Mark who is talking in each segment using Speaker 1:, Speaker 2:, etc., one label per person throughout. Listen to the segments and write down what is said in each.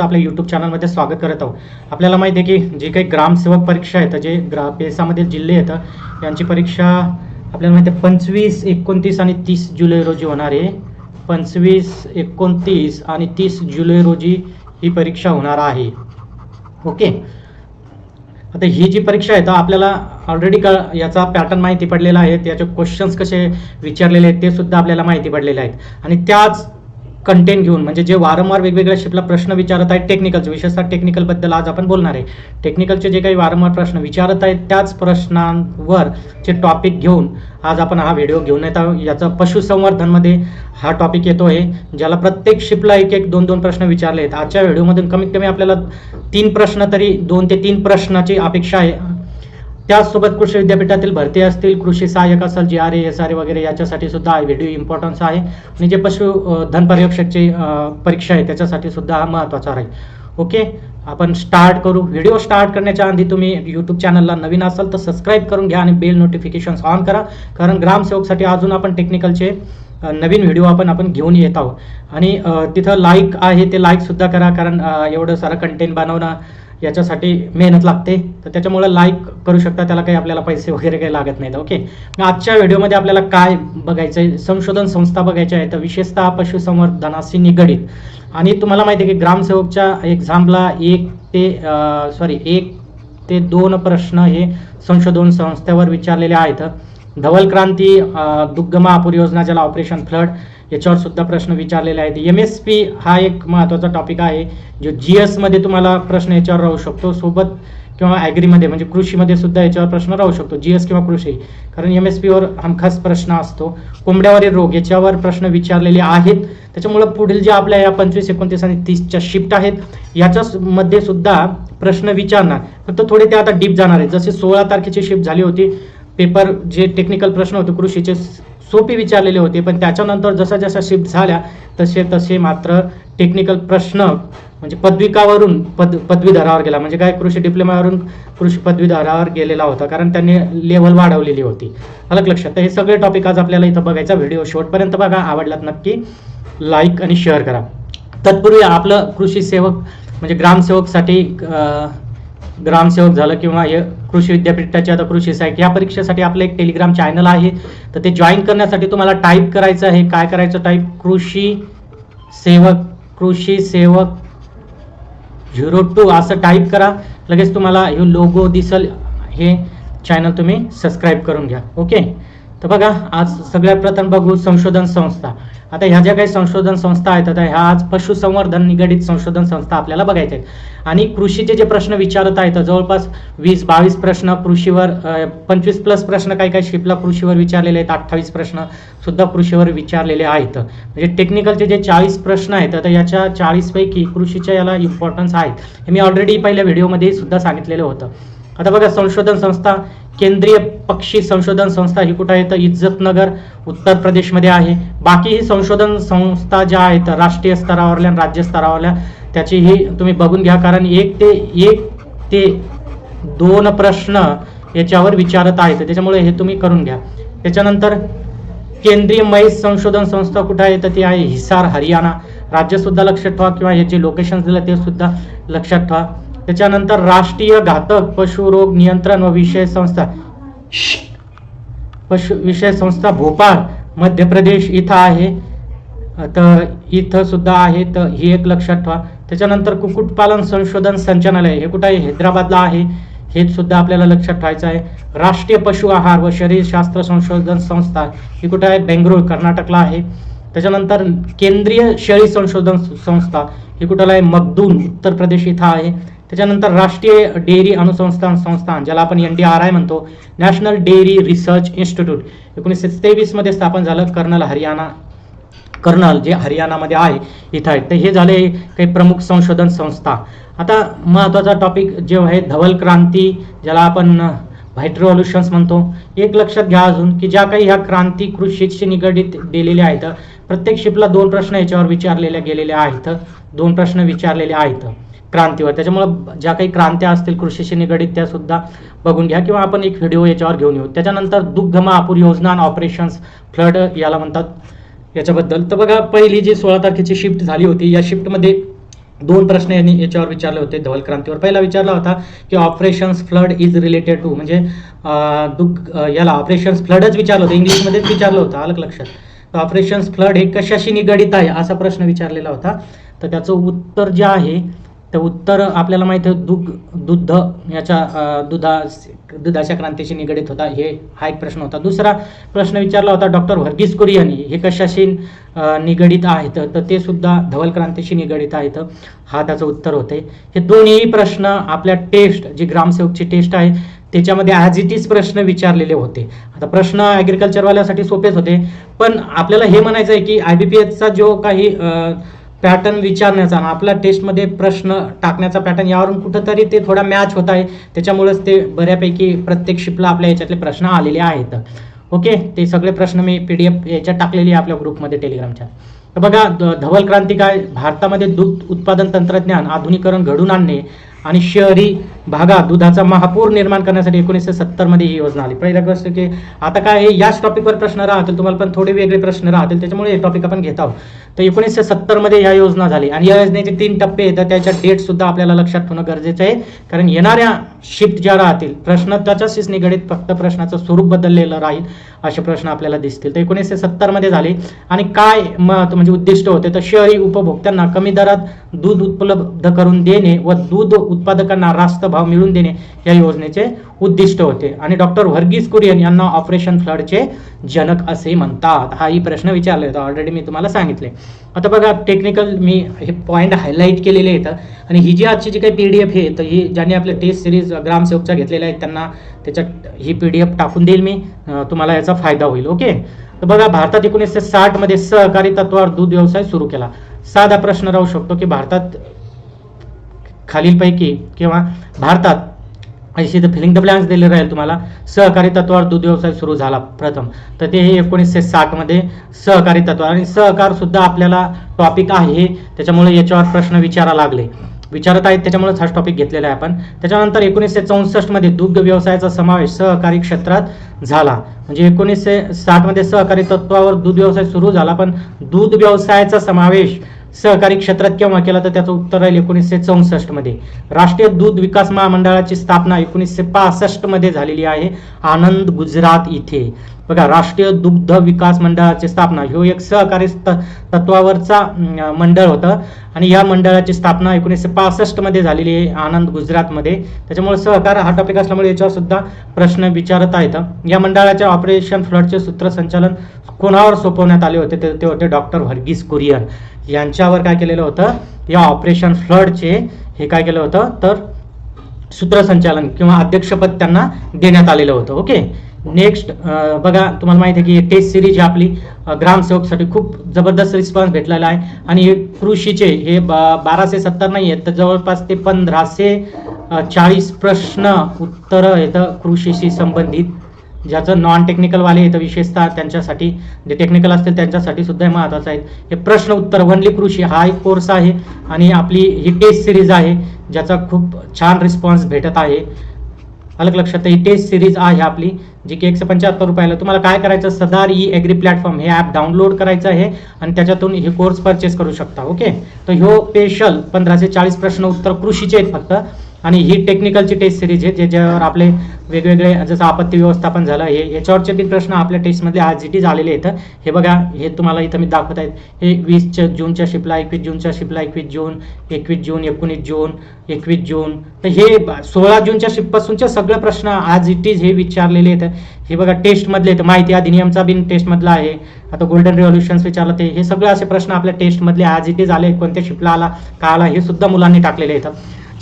Speaker 1: आपल्या यूट्यूब चॅनलमध्ये स्वागत करत आहोत. आपल्याला माहिती आहे की जे काही ग्रामसेवक परीक्षा आहेत जे ग्रा पेसामधील जिल्हे आहेत यांची परीक्षा आपल्याला माहिती आहे पंचवीस एकोणतीस आणि तीस जुलै रोजी होणार आहे. पंचवीस एकोणतीस आणि तीस जुलै रोजी ही परीक्षा होणार आहे. ओके? आता ही जी परीक्षा आहे तर आपल्याला ऑलरेडी क याचा पॅटर्न माहिती पडलेला आहे. त्याचे क्वेश्चन्स कसे विचारलेले आहेत ते सुद्धा आपल्याला माहिती पडलेले आहेत. आणि त्याच कंटेंट घेऊन म्हणजे जे वारंवार वेगवेगळ्या शिपला प्रश्न विचारत आहेत टेक्निकलचे विशेषतः टेक्निकलबद्दल आज आपण बोलणार आहे. टेक्निकलचे जे काही वारंवार प्रश्न विचारत आहेत त्याच प्रश्नांवर जे टॉपिक घेऊन आज आपण हा व्हिडिओ घेऊन येत आहोत. याचं पशुसंवर्धनमध्ये हा टॉपिक येतो आहे ज्याला प्रत्येक शिपला एक एक दोन दोन प्रश्न विचारले आहेत. आजच्या व्हिडिओमधून कमीत कमी आपल्याला तीन प्रश्न तरी दोन ते तीन प्रश्नाची अपेक्षा आहे. त्याचसोबत कृषी विद्यापीठातील भरती असतील कृषी सहाय्यक असेल G R A S R A वगैरे याच्यासाठी सुद्धा व्हिडिओ इम्पॉर्टन्स आहे. आणि जे पशु धन पर्यवेक्षकची परीक्षा आहे त्याच्यासाठी सुद्धा हा महत्त्वाचा राहील. ओके? आपण स्टार्ट करू. व्हिडिओ स्टार्ट करण्याच्या आधी तुम्ही यूट्यूब चॅनलला नवीन असाल तर सबस्क्राईब करून घ्या आणि बेल नोटिफिकेशन ऑन करा. कारण ग्रामसेवकसाठी अजून आपण टेक्निकलचे नवीन व्हिडिओ आपण आपण घेऊन येत आहोत. आणि तिथं लाईक आहे ते लाईकसुद्धा करा. कारण एवढं सारं कंटेंट बनवणं याच्यासाठी मेहनत लागते. तर त्याच्यामुळे लाईक करू शकता. त्याला काही आपल्याला पैसे वगैरे काही लागत नाहीत. ओके मग आजच्या व्हिडिओमध्ये आपल्याला काय बघायचं आहे संशोधन संस्था बघायच्या आहेत. विशेषतः पशुसंवर्धनाशी निगडीत. आणि तुम्हाला माहिती आहे की ग्रामसेवकच्या एक्झामला एक ते सॉरी एक ते दोन प्रश्न हे संशोधन संस्थेवर विचारलेले आहेत. धवल क्रांती दुग्गमा आपूर महापूर योजना ज्याला ऑपरेशन फ्लड याच्यावर सुद्धा प्रश्न विचारलेले आहेत. एम एस पी हा एक महत्त्वाचा टॉपिक आहे जो जी एसमध्ये तुम्हाला प्रश्न याच्यावर राहू शकतो. सोबत किंवा ॲग्रीमध्ये म्हणजे कृषीमध्ये सुद्धा याच्यावर प्रश्न राहू शकतो. जी एस किंवा कृषी. कारण एम एस पीवर हमखास प्रश्न असतो. कोंबड्यावरील रोग याच्यावर प्रश्न विचारलेले आहेत. त्याच्यामुळं पुढील जे आपल्या या पंचवीस एकोणतीस आणि तीसच्या शिफ्ट आहेत याच्यामध्ये सुद्धा प्रश्न विचारणार. फक्त थोडे ते आता डीप जाणार आहेत. जसे सोळा तारखेची शिफ्ट झाली होती पेपर जे टेक्निकल प्रश्न होते कृषीचे सोपी विचारलेले होते पण त्याच्यानंतर जसा जसा शिफ्ट झाल्या तसे तसे मात्र टेक्निकल प्रश्न म्हणजे पदविकावरून पद पदवीधरावर गेला. म्हणजे काय कृषी डिप्लोमावरून कृषी पदवीधरावर गेलेला होता कारण त्यांनी लेवल वाढवलेली होती. अलग लक्षात. तर हे सगळे टॉपिक आज आपल्याला इथं बघायचा व्हिडिओ शेवटपर्यंत बघा. आवडलात नक्की लाईक आणि शेअर करा. तत्पूर्वी आपलं कृषी सेवक म्हणजे ग्रामसेवकसाठी ग्रामसेवक झालं किंवा हे कृषी विद्यापीठाचे आता कृषी सहाय्यक या परीक्षेसाठी आपलं एक टेलिग्राम चॅनल आहे. तर ते जॉईन करण्यासाठी तुम्हाला टाईप करायचं आहे. काय करायचं टाईप कृषी सेवक कृषी सेवक झिरो टू असं टाईप करा. लगेच तुम्हाला हे लोगो दिसल हे चॅनल तुम्ही सबस्क्राईब करून घ्या. ओके तर बघा आज सगळ्यात प्रथम बघू संशोधन संस्था. आता ह्या ज्या काही संशोधन संस्था आहेत आता ह्या आज पशुसंवर्धन निगडित संशोधन संस्था आपल्याला बघायच्या आहेत. आणि कृषीचे जे प्रश्न विचारत आहेत जवळपास वीस बावीस प्रश्न कृषीवर पंचवीस प्लस प्रश्न काही काही शिपला कृषीवर विचारलेले आहेत अठ्ठावीस प्रश्न सुद्धा कृषीवर विचारलेले आहेत. म्हणजे टेक्निकलचे जे चाळीस प्रश्न आहेत आता याच्या चाळीसपैकी कृषीच्या याला इम्पॉर्टन्स आहेत. हे मी ऑलरेडी पहिल्या व्हिडिओमध्ये सुद्धा सांगितलेलं होतं. आता बघा संशोधन संस्था केंद्रीय पक्षी संशोधन संस्था ही कुठं आहे? तर इज्जतनगर उत्तर प्रदेशमध्ये आहे. बाकी ही संशोधन संस्था ज्या आहेत राष्ट्रीय स्तरावरल्या आणि राज्य स्तरावरल्या त्याची ही तुम्ही बघून घ्या. कारण एक ते एक ते दोन प्रश्न याच्यावर विचारत आहेत. त्याच्यामुळे हे तुम्ही करून घ्या. त्याच्यानंतर केंद्रीय म्हैस संशोधन संस्था कुठं आहे? तर ती आहे हिसार हरियाणा. राज्यसुद्धा लक्षात ठेवा किंवा हे जे लोकेशन दिलं ते सुद्धा लक्षात ठेवा. त्याच्यानंतर राष्ट्रीय घातक पशु रोग नियंत्रण व विषय संस्था. पशु विषय संस्था भोपाळ मध्य प्रदेश इथं आहे. तर इथं सुद्धा आहे. तर ही एक लक्षात ठेवा. त्याच्यानंतर कुक्कुटपालन संशोधन संचालनालय हे कुठं आहे हैदराबादला आहे. हे सुद्धा आपल्याला लक्षात ठेवायचं आहे. राष्ट्रीय पशु आहार व शरीरशास्त्र संशोधन संस्था ही कुठं आहे? बेंगळूर कर्नाटकला आहे. त्याच्यानंतर केंद्रीय शेळी संशोधन संस्था ही कुठं आहे? मगदून उत्तर प्रदेश इथं आहे. त्याच्यानंतर राष्ट्रीय डेअरी अनुसंस्थान संस्थान ज्याला आपण एन डी आर आय म्हणतो नॅशनल डेअरी रिसर्च इन्स्टिट्यूट एकोणीसशे तेवीसमध्ये स्थापन झालं कर्नल हरियाणा कर्नल जे हरियाणामध्ये आहे इथं आहेत. तर हे झाले काही प्रमुख संशोधन संस्था. आता महत्त्वाचा टॉपिक जे आहे धवल क्रांती ज्याला आपण व्हाईट रिव्हॉल्युशन्स म्हणतो. एक लक्षात घ्या अजून की ज्या काही ह्या क्रांती कृषीशी निगडीत दिलेल्या आहेत प्रत्येक शिपला दोन प्रश्न याच्यावर विचारलेल्या गेलेल्या आहेत. दोन प्रश्न विचारलेले आहेत. क्रांतीवर. त्याच्यामुळं ज्या काही क्रांत्या असतील कृषीशी निगडीत त्या सुद्धा बघून घ्या किंवा आपण एक व्हिडिओ याच्यावर घेऊन येऊ. त्याच्यानंतर दुग्ध महापूर योजना आणि ऑपरेशन्स फ्लड याला म्हणतात याच्याबद्दल. तर बघा पहिली जी सोळा तारखेची शिफ्ट झाली होती या शिफ्टमध्ये दोन प्रश्न यांनी याच्यावर विचारले होते धवल क्रांतीवर. पहिला विचारला होता की operations flood is related to म्हणजे दुग याला ऑपरेशन्स फ्लडच विचारलं होतं इंग्लिशमध्येच विचारलं होतं आलं का लक्षात ऑपरेशन्स फ्लड हे कशाशी निगडित आहे असा प्रश्न विचारलेला होता. तर त्याचं उत्तर जे आहे तर उत्तर आपल्याला माहिती आहे दुग दुग्ध याच्या दुधा दुधाच्या क्रांतीशी निगडित होता हे हा एक प्रश्न होता. दुसरा प्रश्न विचारला होता डॉक्टर व्हर्गीस कुरियानी हे कशाशी निगडीत निगडित आहेत? तर ते सुद्धा धवल क्रांतीशी निगडित आहेत. हा त्याचं उत्तर होते. हे दोन्ही प्रश्न आपल्या टेस्ट जी ग्रामसेवकची टेस्ट आहे त्याच्यामध्ये ॲज इट इज प्रश्न विचारलेले होते. आता प्रश्न ॲग्रिकल्चरवाल्यासाठी सोपेच होते. पण आपल्याला हे म्हणायचं आहे की आय बी पी एचचा जो काही पॅटर्न विचारण्याचा आणि आपल्या टेस्टमध्ये प्रश्न टाकण्याचा पॅटर्न यावरून कुठंतरी ते थोडा मॅच होत आहे. त्याच्यामुळेच ते बऱ्यापैकी प्रत्येक शिपला आपल्या याच्यातले प्रश्न आलेले आहेत. ओके ते सगळे प्रश्न मी पी डी एफ याच्यात टाकलेली आहे आपल्या ग्रुपमध्ये टेलिग्रामच्या तर बघा धवल क्रांती काय भारतामध्ये दूध उत्पादन तंत्रज्ञान आधुनिकरण घडून आणणे आणि शहरी भागात दुधाचा महापूर निर्माण करण्यासाठी एकोणीसशे सत्तरमध्ये ही योजना आली. पहिल्या गोष्ट की आता काय आहे, याच टॉपिकवर प्रश्न राहतील? तुम्हाला पण थोडे वेगळे प्रश्न राहतील त्याच्यामुळे हे टॉपिक आपण घेत आहोत. तर एकोणीसशे सत्तरमध्ये ह्या योजना झाली आणि या योजनेचे तीन टप्पे तर त्याच्या डेटसुद्धा आपल्याला लक्षात ठेवणं गरजेचं आहे. कारण येणाऱ्या शिफ्ट ज्या राहतील प्रश्न त्याच्याशीच निगडीत फक्त प्रश्नाचं स्वरूप बदललेलं राहील असे प्रश्न आपल्याला दिसतील. तर एकोणीसशे सत्तरमध्ये झाले आणि काय म्हणजे उद्दिष्ट होते? तर शहरी उपभोक्त्यांना कमी दरात दूध उपलब्ध करून देणे व दूध उत्पादकांना रास्त भाव मिळवून देणे या योजनेचे उद्दिष्ट होते. आणि डॉक्टर व्हर्गीस कुरियन यांना ऑपरेशन फ्लडचे जनक असे म्हणतात. हाही प्रश्न विचारले होता ऑलरेडी मी तुम्हाला सांगितले. आता बघा टेक्निकल मी हे पॉईंट हायलाईट केलेले आहेत. आणि ही जी आजची जी काही पी डी एफ आहे तर ही ज्यांनी आपल्या टेस्ट सिरीज ग्रामसेवकच्या घेतलेल्या आहेत त्यांना त्याच्यात ही पी डी एफ टाकून देईल मी. तुम्हाला याचा फायदा होईल. ओके तर बघा भारतात एकोणीसशे साठमध्ये सहकारी तत्वावर दूध व्यवसाय सुरू केला. साधा प्रश्न राहू शकतो की भारतात खालीलपैकी किंवा भारतात अशी तर फिलिंग द ब्लँक्स दिले राहील तुम्हाला. सहकारी तत्वावर दूध व्यवसाय सुरू झाला प्रथम. तर ते हे एकोणीसशे साठमध्ये सहकारी तत्वावर आणि सहकार सुद्धा आपल्याला टॉपिक आहे त्याच्यामुळे याच्यावर प्रश्न विचारा लागले. विचारत आहेत त्याच्यामुळेच हा टॉपिक घेतलेला आहे आपण. त्याच्यानंतर एकोणीसशे चौसष्टमध्ये दुग्ध व्यवसायाचा समावेश सहकारी क्षेत्रात झाला. म्हणजे एकोणीसशे साठमध्ये सहकारी तत्वावर दूध व्यवसाय सुरू झाला पण दूध व्यवसायाचा समावेश सहकारी क्षेत्रात केव्हा केला तर त्याचं उत्तर राहील एकोणीसशे चौसष्टमध्ये राष्ट्रीय दूध विकास महामंडळाची स्थापना एकोणीसशे पासष्टमध्ये झालेली आहे आनंद गुजरात इथे. बघा राष्ट्रीय दुग्ध विकास मंडळाची स्थापना ह्यो एक सहकारी तत्वावरचा मंडळ होतं. आणि या मंडळाची स्थापना एकोणीसशे पासष्टमध्ये झालेली आहे आनंद गुजरातमध्ये. त्याच्यामुळे सहकार हा टॉपिक असल्यामुळे याच्यावर सुद्धा प्रश्न विचारत आहेत या मंडळाच्या ऑपरेशन फ्लडचे सूत्रसंचालन कोणावर सोपवण्यात आले होते? ते ते होते डॉक्टर व्हर्गीस कुरियन यांच्यावर काय केलेलं होतं? या ऑपरेशन फ्लडचे हे काय केलं होतं? तर सूत्रसंचालन किंवा अध्यक्षपद त्यांना देण्यात आलेलं होतं. ओके? नेक्स्ट बघा तुम्हाला माहिती आहे की टेस्ट सिरीज आपली. ग्रामसेवकसाठी खूप जबरदस्त रिस्पॉन्स भेटलेला आहे. आणि हे कृषीचे हे बाराशे सत्तर नाही आहेत तर जवळपास ते पंधराशे चाळीस प्रश्न उत्तरं येतं कृषीशी संबंधित. ज्याचं नॉन टेक्निकलवाले येतं विशेषतः त्यांच्यासाठी जे टेक्निकल असतील त्यांच्यासाठी सुद्धा हे महत्त्वाचं आहे. हे प्रश्न उत्तर वनली कृषी हा एक कोर्स आहे. आणि आपली ही टेस्ट सिरीज आहे ज्याचा खूप छान रिस्पॉन्स भेटत आहे. अलग लक्षात ही टेस्ट सिरीज आहे आपली जी की एकशे पंच्याहत्तर रुपयाला. तुम्हाला काय करायचं? सदार ई एग्री प्लॅटफॉर्म हे ॲप डाउनलोड करायचं आहे आणि त्याच्यातून हे कोर्स परचेस करू शकता ओके तर ह्यो स्पेशल पंधराशे चाळीस प्रश्न उत्तर कृषीचे आहेत फक्त. आणि ही टेक्निकलची टेस्ट सिरीज आहे ज्याच्यावर आपले वेगवेगळे जसं आपत्ती व्यवस्थापन झालं हे याच्यावरचे तीन प्रश्न आपल्या टेस्टमध्ये आज इट इज आलेले आहेत. हे बघा हे तुम्हाला इथं मी दाखवत आहेत हे वीसच्या जूनच्या शिपला एकवीस जूनच्या शिपला एकवीस जून एकवीस जून एकोणीस जून एकवीस जून. तर हे सोळा जूनच्या शिपपासूनचे सगळे प्रश्न आज इट इज हे विचारलेले आहेत. हे बघा टेस्टमधले आहेत. माहिती अधिनियमचा बिन टेस्टमधला आहे. आता गोल्डन रेव्होल्युशन्स विचारलं ते. हे सगळे असे प्रश्न आपल्या टेस्टमधले आज इट इज आले कोणत्या शिपला आला का आला हे सुद्धा मुलांनी टाकलेले आहेत.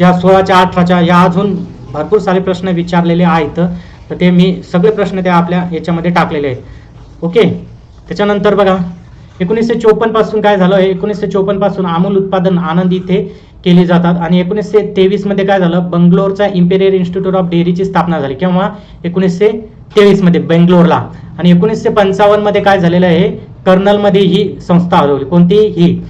Speaker 1: ज्या सोळाच्या अठराच्या या अजून भरपूर सारे प्रश्न विचारलेले आहेत तर ते मी सगळे प्रश्न त्या आपल्या याच्यामध्ये टाकलेले आहेत. ओके? त्याच्यानंतर बघा एकोणीसशे चोपन्नपासून काय झालं? एकोणीसशे चोपन्नपासून अमूल उत्पादन आनंद इथे केली जातात आणि एकोणीसशे तेवीसमध्ये काय झालं? बंगलोरचा इम्पेरियल इन्स्टिट्यूट ऑफ डेअरीची स्थापना झाली किंवा एकोणीसशे तेवीसमध्ये बेंगलोरला. आणि एकोणीसशे पंचावन्नमध्ये काय झालेलं आहे? कर्नलमध्ये ही संस्था हलवली कोणती? ही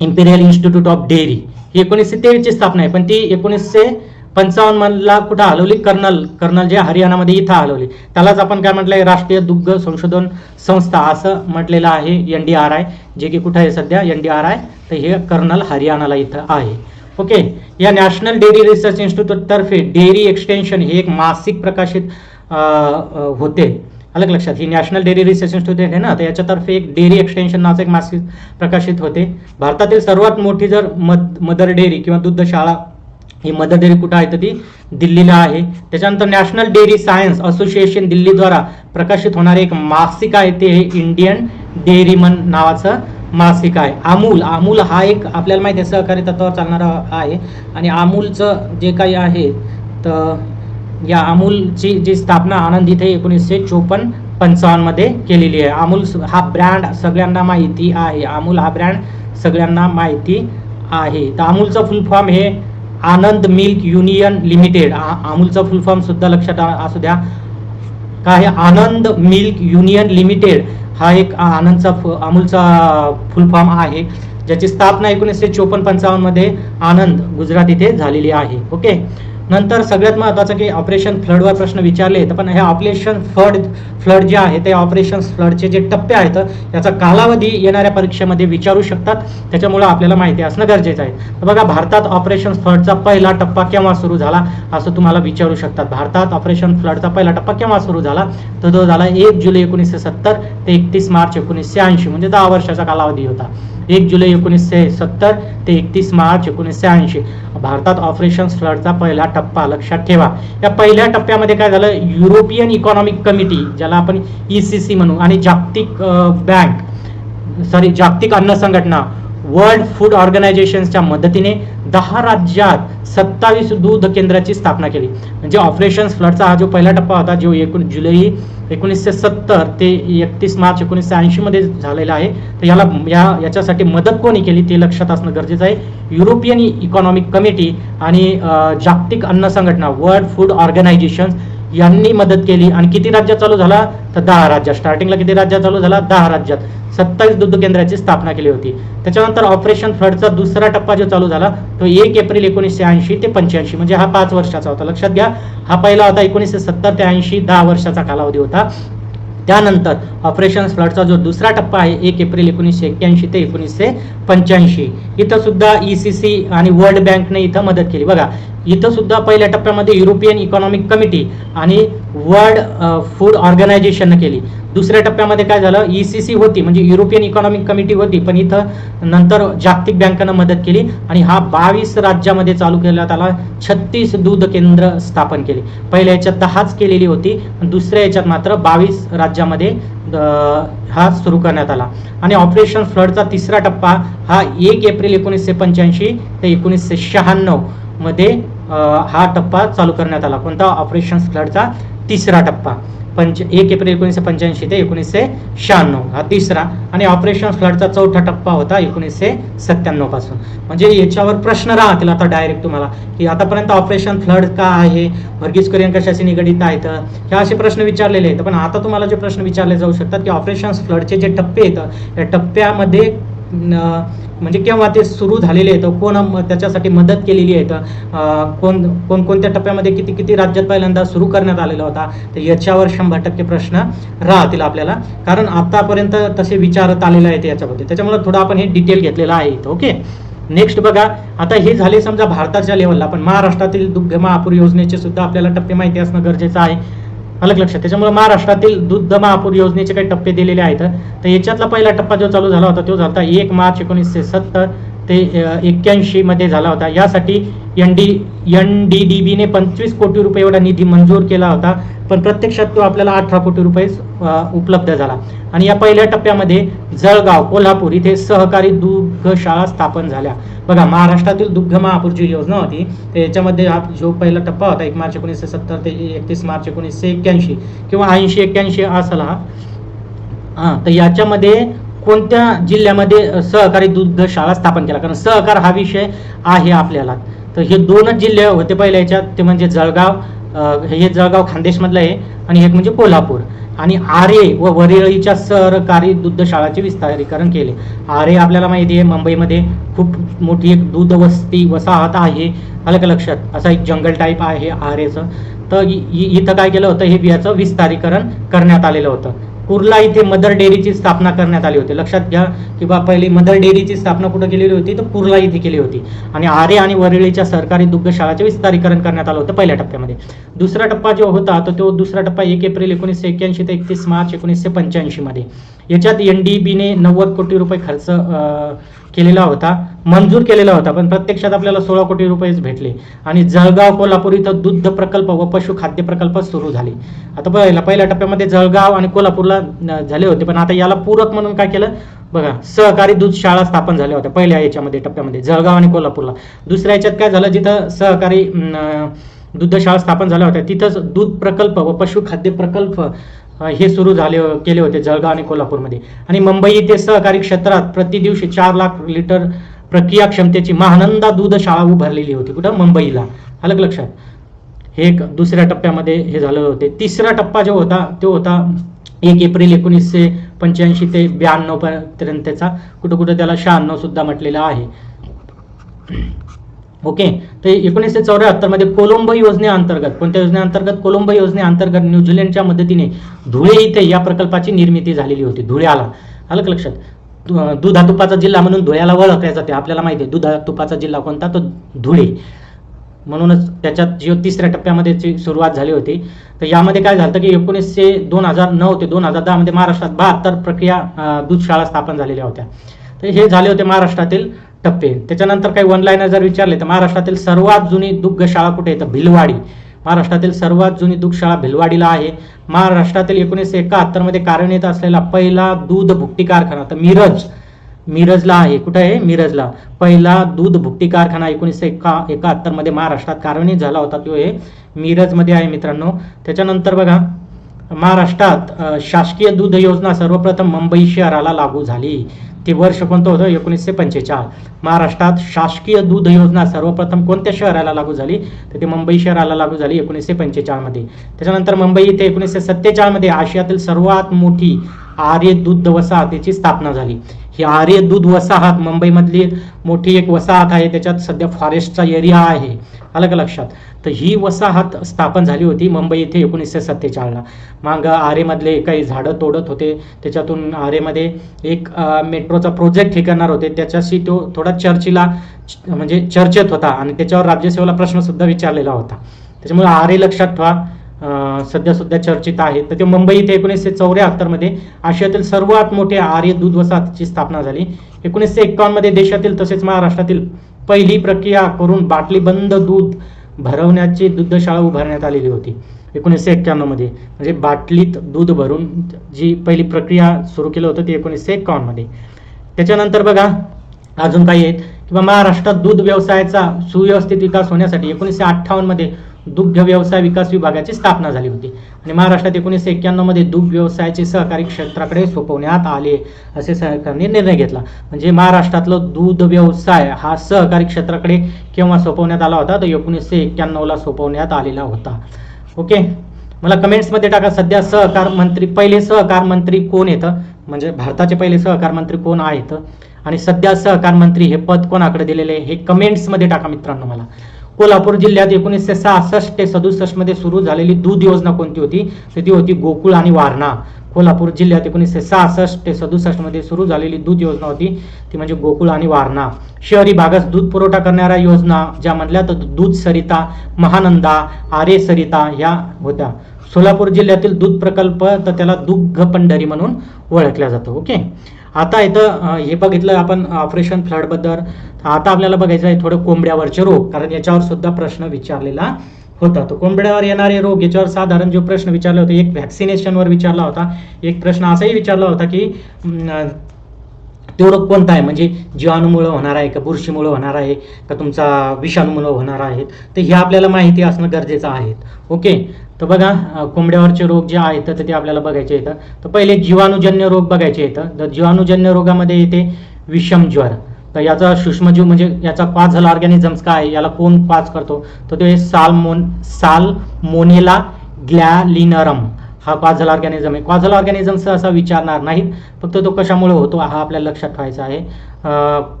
Speaker 1: इम्पेरियल इन्स्टिट्यूट ऑफ डेअरी ही एकोणीसशे तेवीसची स्थापना आहे. पण ती एकोणीसशे पंचावन्न मधला कुठं हलवली? कर्नल कर्नल जे हरियाणामध्ये इथं हलवली. त्यालाच आपण काय म्हटलंय? राष्ट्रीय दुग्ध संशोधन संस्था असं म्हटलेलं आहे एन डी आर आय जे की कुठं आहे सध्या? N D R I. तर हे कर्नल हरियाणाला इथं आहे. ओके? या नॅशनल डेअरी रिसर्च इन्स्टिट्यूट तर्फे डेअरी एक्सटेन्शन हे एक मासिक प्रकाशित होते. अलग लक्षात ही नॅशनल डेअरी रिसर्च इन्स्टिट्यूट आहे ना तर याच्यातर्फे एक डेअरी एक्सटेन्शन नावाचं एक मासिक प्रकाशित होते. भारतातील सर्वात मोठी जर मद मदर डेअरी किंवा दुग्धशाळा ही मदर डेअरी कुठं आहे तर ती दिल्लीला आहे. त्याच्यानंतर नॅशनल डेअरी सायन्स असोसिएशन दिल्लीद्वारा प्रकाशित होणारे एक मासिक आहे ते इंडियन डेअरी मन नावाचं मासिक आहे. अमूल अमूल हा एक आपल्याला माहिती आहे सहकारी तत्वावर चालणारा आहे. आणि अमूलचं जे काही आहे तर या अमूलची जी स्थापना आनंद इथे एकोणीसशे चोपन्न पंचावन्नमध्ये केलेली आहे. अमूल हा ब्रँड सगळ्यांना माहिती आहे. अमूल हा ब्रँड सगळ्यांना माहिती आहे. तर अमूलचं फुल फॉर्म हे आनंद मिल्क युनियन लिमिटेड. अमूलचा अमूलचं फुल फॉर्म सुद्धा लक्षात आ- असू द्या. काय आनंद मिल्क युनियन लिमिटेड हा एक आनंदचा फ- अमूलचा फुल फॉर्म आहे. ज्याची स्थापना एकोणीसशे चोपन्न पंचावन्नमध्ये आनंद गुजरात इथे झालेली आहे. ओके? नंतर सगळ्यात महत्त्वाचं की ऑपरेशन फ्लडवर प्रश्न विचारले तर पण हे ऑपरेशन फ्लड फ्लड जे आहे ते ऑपरेशन फ्लडचे जे टप्पे आहेत याचा कालावधी येणाऱ्या परीक्षेमध्ये विचारू शकतात. त्याच्यामुळे आपल्याला माहिती असणं गरजेचं आहे. तर बघा भारतात ऑपरेशन फ्लडचा पहिला टप्पा केव्हा सुरू झाला असं तुम्हाला विचारू शकतात. भारतात ऑपरेशन फ्लडचा पहिला टप्पा केव्हा सुरू झाला? तर तो झाला एक जुलै एकोणीसशे सत्तर ते एकतीस मार्च एकोणीसशे ऐंशी म्हणजे दहा वर्षाचा कालावधी होता. एक जुलै एकोणीसशे सत्तर ते एकतीस मार्च एकोणीसशे ऐंशी. भारतात ऑपरेशन फ्लडचा पहिला टप्पा लक्षात ठेवा. या पहिल्या टप्प्यामध्ये काय झालं? युरोपियन इकॉनॉमिक कमिटी ज्याला आपण ई सी सी म्हणू आणि जागतिक बँक सॉरी जागतिक अन्न संघटना वर्ल्ड फूड ऑर्गनायझेशनच्या मदतीने दहा राज्यात सत्तावीस दूध केंद्राची स्थापना केली. म्हणजे ऑपरेशन फ्लडचा हा जो पहिला टप्पा होता जो एकूण जुलै एकोणीसशे सत्तर ते एकतीस मार्च एकोणीसशे ऐंशीमध्ये झालेला आहे तर याला या याच्यासाठी मदत कोणी केली ते लक्षात असणं गरजेचं आहे. युरोपियन इकॉनॉमिक कमिटी आणि जागतिक अन्न संघटना वर्ल्ड फूड ऑर्गनायझेशन यांनी मदत केली. आणि किती राज्यात चालू झाला? तर दहा राज्यात. स्टार्टिंगला किती राज्यात चालू झाला? दहा राज्यात. सत्तावीस दुग्ध केंद्राची स्थापना केली होती. त्याच्यानंतर ऑपरेशन फ्लडचा दुसरा टप्पा जो चालू झाला तो एक एप्रिल एकोणीसशे ऐंशी ते पंच्याऐंशी म्हणजे हा पाच वर्षाचा होता. लक्षात घ्या हा पहिला होता एकोणीसशे सत्तर ते ऐंशी दहा वर्षाचा कालावधी होता. त्यानंतर ऑपरेशन फ्लडचा जो दुसरा टप्पा आहे एक एप्रिल एकोणीसशे एक्क्याऐंशी ते एकोणीसशे पंच्याऐंशी. इथं सुद्धा ई सी सी आणि वर्ल्ड बँकने इथं मदत केली. बघा इथं सुद्धा पहिल्या टप्प्यामध्ये युरोपियन इकॉनॉमिक कमिटी आणि वर्ल्ड फूड ऑर्गनायझेशननं केली. दुसऱ्या टप्प्यामध्ये काय झालं? ईसीसी होती म्हणजे युरोपियन इकॉनॉमिक कमिटी होती पण इथं नंतर जागतिक बँकेनं मदत केली आणि हा बावीस राज्यामध्ये चालू केला त्याला छत्तीस दूध केंद्र स्थापन केली. पहिल्या याच्यात दहाच केलेली होती दुसऱ्या याच्यात मात्र बावीस राज्यामध्ये हा सुरू करण्यात आला. आणि ऑपरेशन फ्लडचा तिसरा टप्पा हा एक एप्रिल एकोणीसशे पंच्याऐंशी ते एकोणीसशे शहाण्णवमध्ये हा टप्पा चालू करण्यात आला. कोणता? ऑपरेशन फ्लडचा तिसरा टप्पा. पंच एक एप्रिल एकोणीसशे पंच्याऐंशी ते एकोणीसशे शहाण्णव. हा तिसरा आणि ऑपरेशन फ्लडचा चौथा टप्पा होता एकोणीसशे सत्त्याण्णवपासून. म्हणजे याच्यावर प्रश्न राहतील आता डायरेक्ट तुम्हाला की आतापर्यंत ऑपरेशन फ्लड का आहे वर्गीज कुरियन कशाशी निगडीत आहेत? हे असे प्रश्न विचारलेले आहेत. पण आता तुम्हाला जे प्रश्न विचारले जाऊ शकतात की ऑपरेशन फ्लडचे जे टप्पे आहेत या टप्प्यामध्ये म्हणजे केव्हा ते सुरू झालेले आहेत कोण त्याच्यासाठी मदत केलेली आहे कोण कोणकोणत्या टप्प्यामध्ये किती किती राज्यात पहिल्यांदा सुरू करण्यात आलेला होता तर याच्यावर शंभर टक्के प्रश्न राहतील आपल्याला. कारण आतापर्यंत तसे विचारत आलेले आहेत याच्याबद्दल त्याच्यामुळे थोडं आपण हे डिटेल घेतलेलं आहे इथं ओके नेक्स्ट बघा आता हे झाले समजा भारताच्या लेवलला पण महाराष्ट्रातील दुग्ध महापूर योजनेचे सुद्धा आपल्याला टप्पे माहिती असणं गरजेचं आहे. अलग लक्षात. त्याच्यामुळे महाराष्ट्रातील दुग्ध महापूर योजनेचे काही टप्पे दिलेले आहेत. तर याच्यातला पहिला टप्पा जो चालू झाला होता तो झाला होता एक मार्च एकोणीसशे सत्तर ते एक्क्याऐंशी मध्ये झाला होता. यासाठी N D N D D बीने पंचवीस कोटी रुपये एवढा निधी मंजूर केला होता पण प्रत्यक्षात तो आपल्याला अठरा कोटी रुपये उपलब्ध झाला. आणि या पहिल्या टप्प्यामध्ये जळगाव कोल्हापूर इथे सहकारी दुग्धशाळा स्थापन झाल्या. बघा महाराष्ट्रातील दुग्ध महापूर जी योजना होती त्याच्यामध्ये हा जो पहिला टप्पा होता एक मार्च एकोणीसशे सत्तर ते एकतीस मार्च एकोणीसशे एक्क्याऐंशी किंवा ऐंशी एक्क्याऐंशी असला हा. तर याच्यामध्ये कोणत्या जिल्ह्यामध्ये सहकारी दुग्ध शाळा स्थापन केला? कारण सहकार हा विषय आहे आपल्याला. तर हे दोनच जिल्हे होते पहिल्या याच्यात. ते म्हणजे जळगाव हे जळगाव खानदेशमधलं आहे आणि एक म्हणजे कोल्हापूर. आणि आरे व वरळीच्या सहकारी दुग्धशाळाचे विस्तारीकरण केले. आरे आपल्याला माहिती आहे मुंबईमध्ये खूप मोठी एक दूध वस्ती वसाहत आहे. आलं का लक्षात? असा एक जंगल टाईप आहे आरेचं. तर इथं काय केलं होतं? हे याचं विस्तारीकरण करण्यात आलेलं होतं. कुर्ला इथे मदर डेअरीची स्थापना करण्यात आली होती. लक्षात घ्या की बा पहिली मदर डेअरीची स्थापना कुठं केलेली होती? तर कुर्ला इथे केली होती. आणि आरे आणि वरळीच्या सरकारी दुग्धशाळाचे विस्तारीकरण करण्यात आलं होतं पहिल्या टप्प्यामध्ये. दुसरा टप्पा जो होता तर तो दुसरा टप्पा एक एप्रिल एकोणीसशे एक्क्याऐंशी ते एकतीस मार्च एकोणीसशे पंच्याऐंशीमध्ये याच्यात एन डी बीने नव्वद कोटी रुपये खर्च केलेला होता मंजूर केलेला होता पण प्रत्यक्षात आपल्याला सोळा कोटी रुपयेच भेटले. आणि जळगाव कोल्हापूर इथं दुग्ध प्रकल्प व पशु खाद्य प्रकल्प सुरू झाले. आता पहिला पहिल्या टप्प्यामध्ये जळगाव आणि कोल्हापूरला झाले होते पण आता याला पूरक म्हणून काय केलं? बघा सहकारी दूध शाळा स्थापन झाल्या होत्या पहिल्या याच्यामध्ये टप्प्यामध्ये जळगाव आणि कोल्हापूरला. दुसऱ्या याच्यात काय झालं? जिथं सहकारी दुग्धशाळा स्थापन झाल्या होत्या तिथंच दूध प्रकल्प व पशुखाद्य प्रकल्प हे सुरू झाले केले होते जळगाव आणि कोल्हापूरमध्ये. आणि मुंबई येथे सहकारी क्षेत्रात प्रति दिवशी चार लाख लिटर प्रक्रिया क्षमतेची महानंदा दूध शाळा उभारलेली होती कुठं? मुंबईला. अलग लक्षात? हे एक दुसऱ्या टप्प्यामध्ये हे झालं होते. तिसरा टप्पा जो होता तो होता एक एप्रिल एकोणीसशे पंच्याऐंशी ते ब्याण्णव पर्यंतचा. कुठं कुठं त्याला शहाण्णव सुद्धा म्हटलेला आहे. ओके? तर एकोणीसशे चौऱ्याहत्तरमध्ये कोलंबो योजनेअंतर्गत कोणत्या योजनेअंतर्गत कोलंबो योजनेअंतर्गत न्यूझीलंडच्या मदतीने धुळे इथे या प्रकल्पाची निर्मिती झालेली होती. धुळ्याला आलं. का लक्षात? दु- दुधातुपाचा जिल्हा म्हणून धुळ्याला ओळखल्या जाते. आपल्याला माहिती आहे दुधातुपाचा जिल्हा कोणता? तो धुळे. म्हणूनच त्याच्यात जी तिसऱ्या टप्प्यामध्ये सुरुवात झाली होती. तर यामध्ये काय झालं की एकोणीसशे दोन हजार नऊ ते दोन हजार दहामध्ये महाराष्ट्रात बहात्तर प्रक्रिया दूध शाळा स्थापन झालेल्या होत्या. तर हे झाले होते महाराष्ट्रातील टप्पे. त्याच्यानंतर काही वन लाईनर जर विचारले तर महाराष्ट्रातील सर्वात जुनी दुग्धशाळा कुठे आहे? तर भिलवाडी. महाराष्ट्रातील सर्वात जुनी दुग्धशाळा भिलवाडीला आहे. महाराष्ट्रातील एकोणीसशे एकाहत्तरमध्ये कार्यरत असलेला पहिला दूध भुकटी कारखाना तर मिरज. मिरजला आहे. कुठं आहे? मिरजला. पहिला दूध भुकटी कारखाना एकोणीसशे एका एकाहत्तरमध्ये महाराष्ट्रात कार्यान्वित झाला होता. तो हे मिरजमध्ये आहे मित्रांनो. त्याच्यानंतर बघा महाराष्ट्रात शासकीय दूध योजना सर्वप्रथम मुंबई शहराला लागू झाली. ते वर्ष कोणतं होतं? एकोणीसशे पंचेचाळ. महाराष्ट्रात शासकीय दूध योजना सर्वप्रथम कोणत्या शहराला लागू झाली? तर ते मुंबई शहराला लागू झाली एकोणीसशे पंचेचाळमध्ये. त्याच्यानंतर मुंबई इथे एकोणीसशे सत्तेचाळमध्ये आशियातील सर्वात मोठी आर्य दूध वसाहतीची स्थापना झाली. ही आर्य दूध वसाहत मुंबईमधली मोठी एक वसाहत आहे. त्याच्यात सध्या फॉरेस्टचा एरिया आहे. आलं का लक्षात? तर ही वसाहत स्थापन झाली होती मुंबई इथे एकोणीसशे सत्तेचाळला मग आरेमधले काही झाडं तोडत होते. त्याच्यातून आरेमध्ये एक मेट्रोचा प्रोजेक्ट हे करणार होते. त्याच्याशी तो थोडा चर्चेला म्हणजे चर्चेत होता आणि त्याच्यावर राज्यसेवेला प्रश्नसुद्धा विचारलेला होता. त्याच्यामुळे आरे लक्षात ठेवा सध्या सध्या सुद्धा चर्चेत आहे. तर ते मुंबई इथे एकोणीसशे चौऱ्याहत्तरमध्ये आशियातील सर्वात मोठे आर्य दूध वसाहतीची स्थापना झाली. एकोणीसशे एकावन्नमध्ये देशातील तसेच महाराष्ट्रातील पहिली प्रक्रिया करून बाटली बंद दूध भरवण्याची दुग्धशाळा उभारण्यात आलेली होती. एकोणीसशे एक्क्याण्णवमध्ये. म्हणजे बाटलीत दूध भरून जी पहिली प्रक्रिया सुरू केलं होतं ती एकोणीसशे एकावन्नमध्ये. त्याच्यानंतर बघा अजून काही आहेत. किंवा महाराष्ट्रात दूध व्यवसायाचा सुव्यवस्थित विकास होण्यासाठी एकोणीसशे अठ्ठावन्नमध्ये दुग्ध व्यवसाय विकास विभागाची स्थापना झाली होती. आणि महाराष्ट्रात एकोणीसशे एक्क्याण्णवमध्ये दुग्ध व्यवसायाचे सहकारी क्षेत्राकडे सोपवण्यात आले असे सरकारने निर्णय घेतला. म्हणजे महाराष्ट्रातलं दूध व्यवसाय हा सहकारी क्षेत्राकडे केव्हा सोपवण्यात आला होता? तर एकोणीसशे एक्क्याण्णवला सोपवण्यात आलेला होता. ओके? मला कमेंट्समध्ये टाका. सध्या सहकार मंत्री पहिले सहकार मंत्री कोण येतं म्हणजे भारताचे पहिले सहकार मंत्री कोण आहेत? आणि सध्या सहकार मंत्री हे पद कोणाकडे दिलेले आहे? हे कमेंट्समध्ये टाका मित्रांनो मला. कोल्हापूर जिल्ह्यात एकोणीसशे सहासष्ट ते सदुसष्टमध्ये सुरू झालेली दूध योजना कोणती होती? तर ती होती गोकुळ आणि वारणा. कोल्हापूर जिल्ह्यात एकोणीसशे सहासष्ट ते सदुसष्टमध्ये सुरू झालेली दूध योजना होती ती म्हणजे गोकुळ आणि वारणा. शहरी भागास दूध पुरवठा करणाऱ्या योजना ज्या म्हणल्या तर दूध सरिता महानंदा आरे सरिता ह्या होत्या. सोलापूर जिल्ह्यातील दूध प्रकल्प तर त्याला दुग्ध पंढरी म्हणून ओळखल्या जातो ओके? आता इथं हे बघितलं आपण ऑपरेशन फ्लडबद्दल. आता आपल्याला बघायचं आहे थोडं कोंबड्यावरचे रोग कारण याच्यावर सुद्धा प्रश्न विचारलेला होता. तो कोंबड्यावर येणारे रोग याच्यावर साधारण जो प्रश्न विचारला होता एक व्हॅक्सिनेशनवर विचारला होता. एक प्रश्न असाही विचारला होता की तो रोग कोणता आहे? म्हणजे जीवाणूमुळं होणार आहे का बुरशीमुळं होणार आहे का तुमचा विषाणूमुळं होणार आहेत? तर हे आपल्याला माहिती असणं गरजेचं आहे. ओके? तर बघा कोंबड्यावरचे रोग जे आहेत तर ते आपल्याला बघायचे येतं तर पहिले जीवाणूजन्य रोग बघायचे येतं तर जीवाणूजन्य रोगामध्ये येते विषम ज्वर. तर याचा सूक्ष्मजीव म्हणजे याचा पाच झाला ऑर्गॅनिझम्स काय आहे? याला कोण पाच करतो? तर ते सालमोन सालमोनेला ग्लॅलिनरम. हा क्वाझल ऑर्गॅनिझम आहे. क्वाझल ऑर्गॅनिझम्सचा असा विचारणार नाहीत. फक्त तो कशामुळे होतो हा आपल्याला लक्षात ठेवायचा आहे.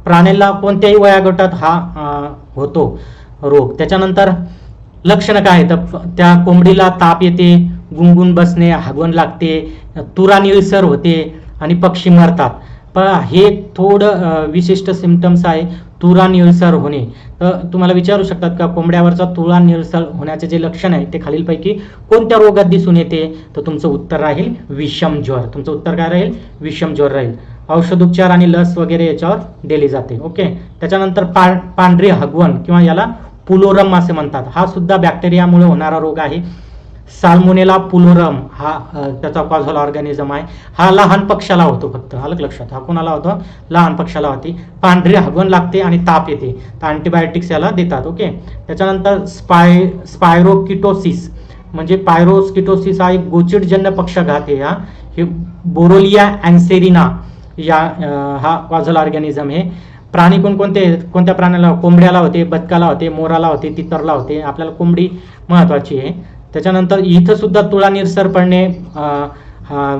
Speaker 1: प्राण्याला कोणत्याही वयागटात हा होतो रोग. त्याच्यानंतर लक्षणं काय आहेत? तर त्या कोंबडीला ताप येते गुंगून बसणे हागवण लागते तुरा निळसर होते आणि पक्षी मरतात. पण हे थोडं विशिष्ट सिमटम्स आहे तुरा निळसर होणे. तर तुम्हाला विचारू शकतात का कोंबड्यावरचा तुळा निळसर होण्याचे जे लक्षण आहे ते खालीलपैकी कोणत्या रोगात दिसून येते? तर तुमचं उत्तर राहील विषम ज्वर. तुमचं उत्तर काय राहील? विषम ज्वर राहील. औषधोपचार आणि लस वगैरे याच्यावर दिली जाते. ओके? त्याच्यानंतर पा पांढरी हगवण किंवा याला पुलोरम असे म्हणतात. हा सुद्धा बॅक्टेरियामुळे होणारा रोग आहे. साल्मोनेला पुलोरम हा त्याचा कॉझल ऑर्गॅनिझम आहे. हा लहान पक्षाला होतो फक्त. अलग लक्षात? हा कोणाला होतो? लहान पक्षाला होती. पांढरी हगवण लागते आणि ताप येते. तर अँटीबायोटिक्स याला देतात ओके त्याच्यानंतर स्पाय स्पायरोकिटोसिस म्हणजे पायरोस्किटोसिस हा एक गोचिडजन्य पक्षाघात आहे हा. हे बोरोलिया अँसेरिना या हा कॉझल ऑर्गॅनिझम आहे. प्राणी कोणकोणते कोणत्या प्राण्याला कोंबड्याला होते बदकाला होते मोराला होते तितरला होते? आपल्याला कोंबडी महत्वाची आहे. त्याच्यानंतर इथं सुद्धा तुळा निरसर पडणे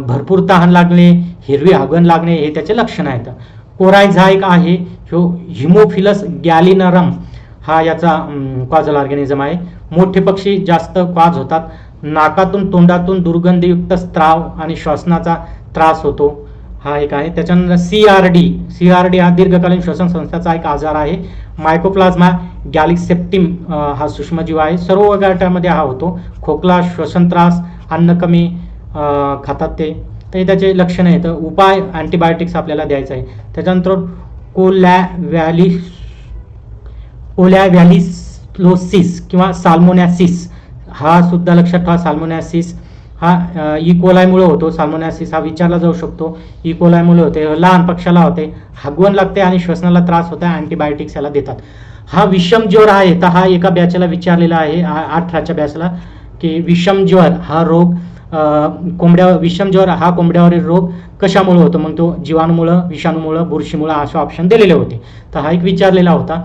Speaker 1: भरपूर तहान लागणे हिरवी आगण लागणे हे त्याचे लक्षण आहेत. कोरायझा एक आहे ह्यो हिमोफिलस गॅलिनरम हा याचा क्वाझल ऑर्गॅनिझम आहे. मोठे पक्षी जास्त क्वाज होतात. नाकातून तोंडातून दुर्गंधयुक्त स्त्राव आणि श्वसनाचा त्रास होतो. हा एक आहे. त्याच्यानंतर C R D C R D हा दीर्घकालीन श्वसन संस्थाचा एक आजार आहे. मायकोप्लाझ्मा गॅलिसेप्टिम हा सूक्ष्मजीव आहे. सर्व गटामध्ये हा होतो. खोकला श्वसन त्रास अन्न कमी खातात ते. तर हे त्याचे लक्षणं आहेत. उपाय अँटीबायोटिक्स आपल्याला द्यायचं आहे. त्याच्यानंतर कोलॅ व्हॅली ओल्या व्हॅलिस्लोसिस किंवा साल्मोनॅसिस. हा सुद्धा लक्षात ठेवा. साल्मोनॅसिस हा इकोलायमुळे e. होतो. साल्मोनॅसिस हा विचारला जाऊ शकतो. E. इकोलायमुळे होते. लहान पक्षाला होते. हागवण लागते आणि श्वसनाला त्रास होता. अँटीबायोटिक्स याला देतात. हा विषम ज्वर आहे. तर हा एका बॅचला विचारलेला आहे. अठराच्या बॅचला की विषम ज्वर हा रोग कोंबड्या विषम ज्वर हा कोंबड्यावरील रोग कशामुळे होतो? मग तो जीवाणूमुळं विषाणूमुळं बुरशीमुळं असे ऑप्शन दिलेले होते. तर हा एक विचारलेला होता.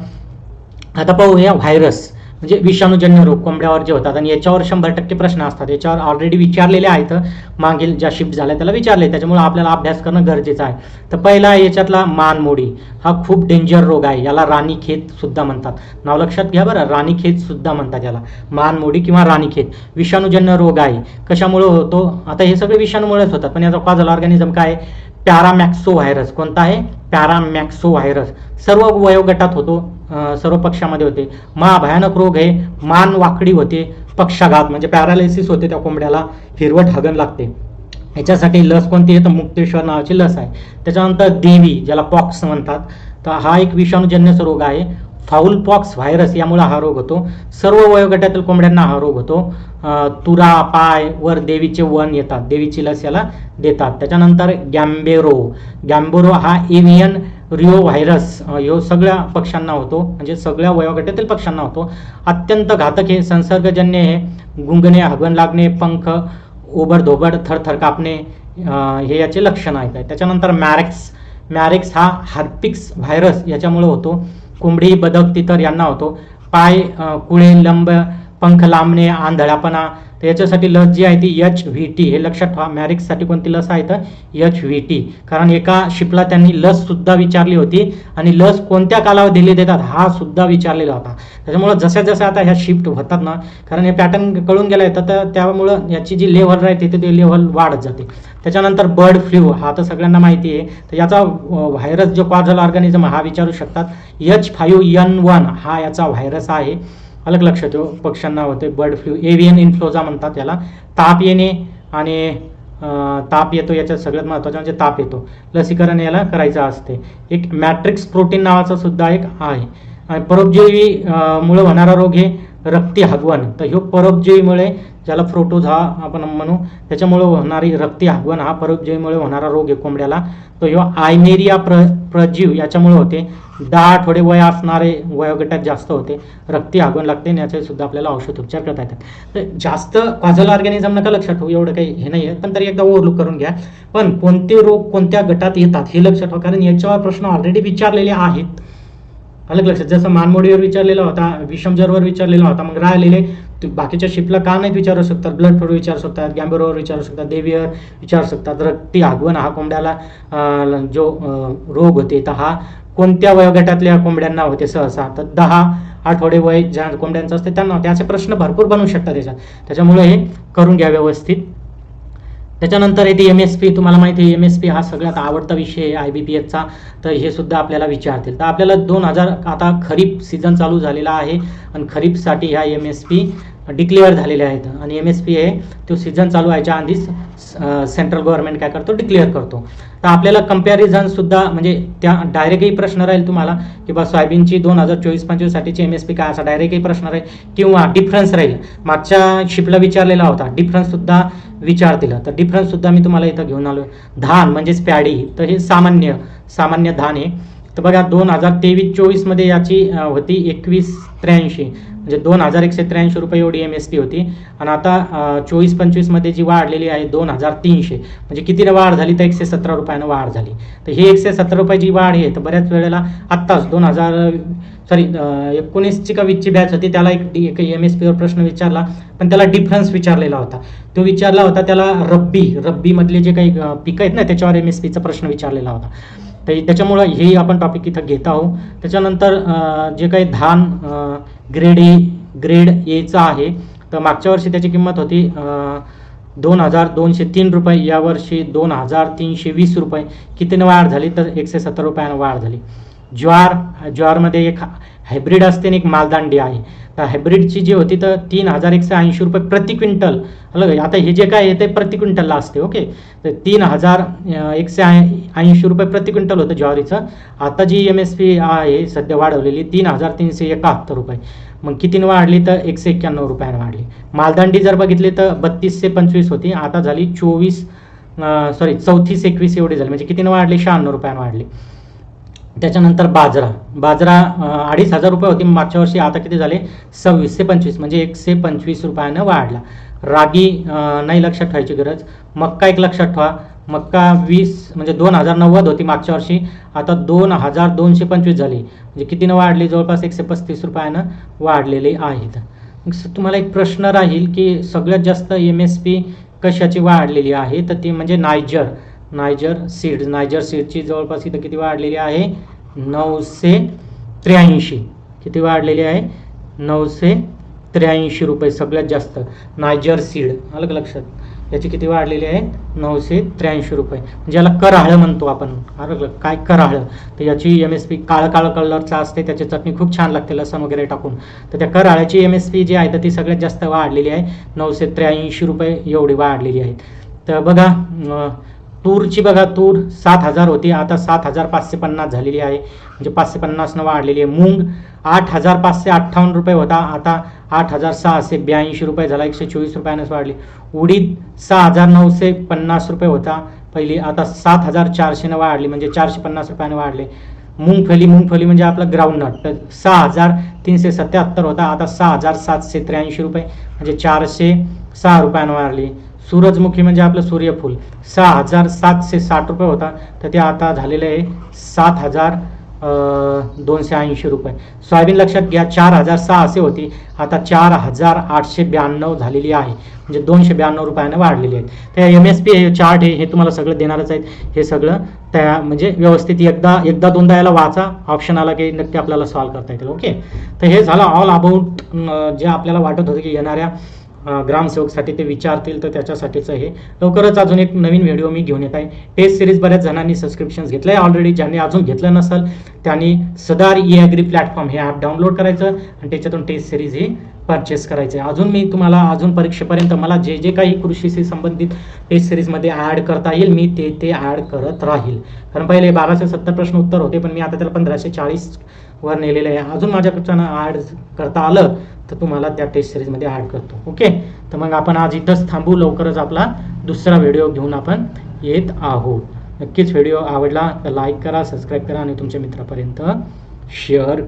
Speaker 1: आता पाहूया व्हायरस म्हणजे विषाणूजन्य रोग कोंबड्यावर जे होतात आणि याच्यावर शंभर टक्के प्रश्न असतात. याच्यावर ऑलरेडी विचारलेले आहेत. मागील ज्या शिफ्ट झाल्या त्याला विचारले. त्याच्यामुळे आपल्याला अभ्यास करणं गरजेचं आहे. तर पहिला याच्यातला मानमोडी. हा खूप डेंजर रोग आहे. याला राणीखेत सुद्धा म्हणतात. नाव लक्षात घ्या बरं. राणीखेत सुद्धा म्हणतात याला. मानमोडी किंवा राणीखेत विषाणूजन्य रोग आहे. कशामुळे होतो? आता हे सगळे विषाणूमुळेच होतात. पण याचा कॉझल ऑर्गॅनिझम काय आहे? पॅरामॅक्सो व्हायरस कोणता आहे? पॅरामॅक्सो व्हायरस सर्व वयोगटात होतो. सर्व पक्षामध्ये होते. महाभयानक रोग आहे मान वाकडी होते पक्षाघात म्हणजे पॅरालिसिस होते त्या कोंबड्याला हिरवट हगन लागते. याच्यासाठी लस कोणती आहे? तर मुक्तेश्वर नावाची लस आहे. त्याच्यानंतर देवी ज्याला पॉक्स म्हणतात. तर हा एक विषाणूजन्य रोग आहे. फाऊल पॉक्स व्हायरस यामुळे हा रोग होतो. सर्व वयोगटातील कोंबड्यांना हा रोग होतो. तुरा पाय वर देवीचे वन येतात. देवीची लस याला देतात. त्याच्यानंतर गॅम्बेरो. गॅम्बेरो हा एव्हियन रिओ व्हायरस ह्यो सगळ्या पक्ष्यांना होतो. म्हणजे सगळ्या वयोगटातील पक्ष्यांना होतो. अत्यंत घातक हे संसर्गजन्य हे गुंगणे हगन लागणे पंख ओबडधोबड थरथर कापणे हे याचे लक्षण आहेत. त्याच्यानंतर मॅरेक्स मॅरेक्स हा हार्पिक्स व्हायरस याच्यामुळे होतो. कोंबडी बदक तितर यांना होतो. पाय कुळे लंब पंख लांबणे आंधळापणा तर याच्यासाठी लस जी आहे ती एच व्ही टी हे लक्षात ठेवा मॅरिक्ससाठी कोणती लस आहे तर एच व्ही टी कारण एका शिपला त्यांनी लस सुद्धा विचारली होती आणि लस कोणत्या कालावधीला देतात हा सुद्धा विचारलेला होता. त्याच्यामुळं जशा जशा आता ह्या शिफ्ट होतात ना कारण हे पॅटर्न कळून गेला आहे तर त्यामुळं याची जी लेव्हल राहते ते लेव्हल वाढत जाते. त्याच्यानंतर बर्ड फ्लू हा तर सगळ्यांना माहिती आहे. तर याचा व्हायरस जो कॉझल ऑर्गॅनिझम हा विचारू शकतात. एच फायू एन वन हा याचा व्हायरस आहे. अलग लक्ष ठेव पक्ष्यांना होते बर्ड फ्लू एव्हियन इन्फ्लोजा म्हणतात त्याला ताप येणे आणि ताप येतो याच्यात सगळ्यात महत्त्वाचं म्हणजे ताप येतो. लसीकरण याला करायचं असते. एक मॅट्रिक्स प्रोटीन नावाचा सुद्धा एक आहे. आणि परोपजीवी मुळे होणारा रोग हे रक्ती हगवण. तर ह्यो परोपजीवीमुळे ज्याला फ्रोटोज हा आपण म्हणू त्याच्यामुळे होणारी रक्ती हगवण हा परोपजीवीमुळे होणारा रोग आहे कोंबड्याला. तर ह्यो आयनेरिया प्र प्रजीव याच्यामुळे होते. दहा आठवडे वय असणारे वयोगटात जास्त होते. रक्ती आगवण लागते आणि याचे सुद्धा आपल्याला औषधोपचार करता येतात. तर जास्त काजल ऑर्गॅनिझम नका लक्षात ठेवू एवढं काही हे नाही आहे पण तरी एकदा ओव्हरलुक करून घ्या. पण कोणते रोग कोणत्या गटात येतात हे लक्षात ठेवा. कारण याच्यावर प्रश्न ऑलरेडी विचारलेले आहेत. अलग लक्षात. जसं मानमोडीवर विचारलेला होता विषमजरवर विचारलेला होता मग राहिलेले बाकीच्या शिपला का नाही विचारू शकतात? ब्लड फ्लू विचारू शकतात गॅम्बरोवर विचारू शकतात देवीवर विचारू शकतात. रक्ती आगवण हा कोंबड्याला जो रोग होते तर हा कोणत्या वयोगटातल्या कोंबड्यांना होते सहसा? तर दहा आठवडे वय ज्या कोंबड्यांचं असते त्यांना त्याचे प्रश्न भरपूर बनवू शकतात त्याच्यात त्याच्यामुळे हे करून घ्या व्यवस्थित. त्याच्यानंतर येते एम एस पी तुम्हाला माहिती आहे एम एस पी हा सगळ्यात आवडता विषय आहे आय बी पी एचचा तर हे सुद्धा आपल्याला विचारतील. तर आपल्याला दोन हजार आता खरीप सीझन चालू झालेला आहे. आणि खरीपसाठी ह्या एम एस पी डिक्लेअर झालेले आहेत. आणि एम एस पी हे तो सीझन चालू व्हायच्या आधीच सेंट्रल गव्हर्नमेंट काय करतो? डिक्लेअर करतो. तर आपल्याला कम्पॅरिझनसुद्धा म्हणजे त्या डायरेक्टही प्रश्न राहील तुम्हाला की बा सोयाबीनची दोन हजार चोवीस पंचवीससाठीची एम एस पी काय असा डायरेक्टही प्रश्न राहील किंवा डिफरन्स राहील. मागच्या शिपला विचारलेला होता डिफरन्ससुद्धा विचार विचारतील. तर डिफरन्ससुद्धा मी तुम्हाला इथं घेऊन आलो धान म्हणजेच पॅडी तर हे सामान्य सामान्य धान आहे. तर बघा दोन हजार तेवीस चोवीसमध्ये याची होती एकवीस त्र्याऐंशी. म्हणजे दोन हजार एकशे त्र्याऐंशी रुपये एवढी एम एस पी होती. आणि आता चोवीस पंचवीसमध्ये जी वाढलेली आहे दोन हजार तीनशे. म्हणजे कितीने वाढ झाली? तर एकशे सतरा रुपयानं वाढ झाली. तर ही एकशे सतरा रुपयाची वाढ आहे तर बऱ्याच वेळेला आत्ताच दोन हजार सॉरी एकोणीसची का वीसची बॅच होती त्याला एक एक एम एस पीवर प्रश्न विचारला. पण त्याला डिफरन्स विचारलेला होता. तो विचारला होता त्याला रब्बी रब्बीमधले जे काही पिकं आहेत ना त्याच्यावर एम एस पीचा प्रश्न विचारलेला होता. तर त्याच्यामुळं हेही आपण टॉपिक इथं घेत आहोत. त्याच्यानंतर जे काही धान ग्रेड ए ग्रेड एचा आहे. तर मागच्या वर्षी त्याची किंमत होती दोन हजार दोनशे तीन रुपये. यावर्षी दोन हजार तीनशे वीस रुपये. कितीनं वाढ झाली? तर एकशे सत्तर रुपयानं वाढ झाली. ज्वार ज्वारमध्ये एक हायब्रिड असते आणि एक मालदांडी आहे. हायब्रिडची जी होती तर तीन हजार एकशे ऐंशी रुपये प्रति क्विंटल. अलग आता हे जे काय आहे ते प्रति क्विंटलला असते ओके तर तीन हजार एकशे ऐंशी रुपये प्रति क्विंटल होतं ज्वारीचं. आता जी एम एस पी आहे सध्या वाढवलेली तीन हजार तीनशे एकाहत्तर रुपये. मग कितीनं वाढली तर एकशे एक्क्याण्णव रुपयानं वाढली. मालदांडी जर बघितली तर बत्तीसशे पंचवीस होती आता झाली चोवीस सॉरी चौतीस एकवीस एवढी झाली. म्हणजे कितीनं वाढली? शहाण्णव रुपयानं वाढली. त्याच्यानंतर बाजरा. बाजरा अडीच हजार रुपये होती. मागच्या वर्षी आता किती झाले? सव्वीसशे पंचवीस. म्हणजे एकशे पंचवीस रुपयानं वाढला. रागी नाही लक्षात ठेवायची गरज. मक्का एक लक्षात ठेवा. मक्का वीस म्हणजे दोन हजार नव्वद होती मागच्या वर्षी. आता दोन हजार दोनशे पंचवीस झाली. म्हणजे कितीनं वाढली? जवळपास एकशे पस्तीस रुपयानं वाढलेले आहेत. तुम्हाला एक प्रश्न राहील की सगळ्यात जास्त एम एस पी कशाची वाढलेली आहे? तर ती म्हणजे नायजर. Niger seeds. नायजर सीडची जवळपास इथं किती वाढलेली आहे? नऊशे त्र्याऐंशी. किती वाढलेली आहे? नऊशे त्र्याऐंशी रुपये सगळ्यात जास्त. Niger seed. आलं का लक्षात? याची किती वाढलेली आहे? नऊशे त्र्याऐंशी रुपये. म्हणजे याला कराहळं म्हणतो आपण. आलं काय कराळ? तर याची एम एस पी काळं काळं कलरचा असते. त्याची चटणी खूप छान लागते लसण वगैरे टाकून. तर त्या कराळ्याची एम एस पी जी आहे तर ती सगळ्यात जास्त वाढलेली आहे. नऊशे त्र्याऐंशी रुपये एवढी वाढलेली आहे. तर बघा तूरची बघा तूर सात हजार होती. आता सात हजार पाचशे पन्नास झालेली आहे. म्हणजे पाचशे पन्नासनं वाढलेली आहे. मूंग आठ हजार पाचशे अठ्ठावन्न रुपये होता. आता आठ हजार सहाशे ब्याऐंशी रुपये झाला. एकशे चोवीस रुपयानंच वाढली. उडीद सहा हजार नऊशे पन्नास रुपये होता. पहिली आता सात हजार चारशेनं वाढली. म्हणजे चारशे पन्नास रुपयाने वाढले. मूंगफली मूंगफली म्हणजे आपलं ग्राउंडनट तर सहा हजार तीनशे सत्याहत्तर होता. आता सहा हजार सातशे त्र्याऐंशी रुपये. म्हणजे चारशे सहा रुपयानं वाढली. सूरजमुखी म्हणजे आपलं सूर्यफूल. सहा हजार सातशे साठ रुपये होता. तर ते आता झालेलं आहे सात हजार दोनशे ऐंशी रुपये. सोयाबीन लक्षात घ्या चार हजार सहाशे होती. आता चार हजार आठशे ब्याण्णव झालेली आहे. म्हणजे दोनशे ब्याण्णव रुपयानं वाढलेली आहेत. त्या एम एस पी हे चार्ट हे हे तुम्हाला सगळं देणारच आहेत. हे सगळं त्या म्हणजे व्यवस्थित एकदा एकदा दोनदा याला वाचा. ऑप्शन आला की नक्की आपल्याला सॉल्व्ह करता येतील. ओके तर हे झालं ऑल अबाउट जे आपल्याला वाटत होतं की येणाऱ्या ग्रामसेवकसाठी ते विचारतील तर त्याच्यासाठीचं हे. लवकरच अजून एक नवीन व्हिडिओ मी घेऊन येत आहे. टेस्ट सिरीज बऱ्याच जणांनी सबस्क्रिप्शन घेतलं आहे ऑलरेडी ज्यांनी अजून घेतलं नसेल त्यांनी सदार ई ॲग्री प्लॅटफॉर्म हे ॲप डाउनलोड करायचं आणि त्याच्यातून टेस्ट सिरीज ही परचेस करायचे अजून मी तुम्हाला अजून परीक्षेपर्यंत मला जे जे काही कृषीशी संबंधित टेस्ट सिरीजमध्ये ॲड करता येईल मी ते ते ॲड करत राहील. कारण पहिले बाराशे सत्तर प्रश्न उत्तर होते पण मी आता त्याला पंधराशे चाळीस वर नेलेलं आहे. अजून माझ्याकडच्यानं ॲड करता आलं तर तुम्हाला त्या टेस्ट सिरीजमध्ये ॲड करतो. ओके तर मग आपण आज इथंच थांबू. लवकरच आपला दुसरा व्हिडिओ घेऊन आपण येत आहोत. नक्कीच व्हिडिओ आवडला तर लाईक करा सबस्क्राईब करा आणि तुमच्या मित्रापर्यंत शेअर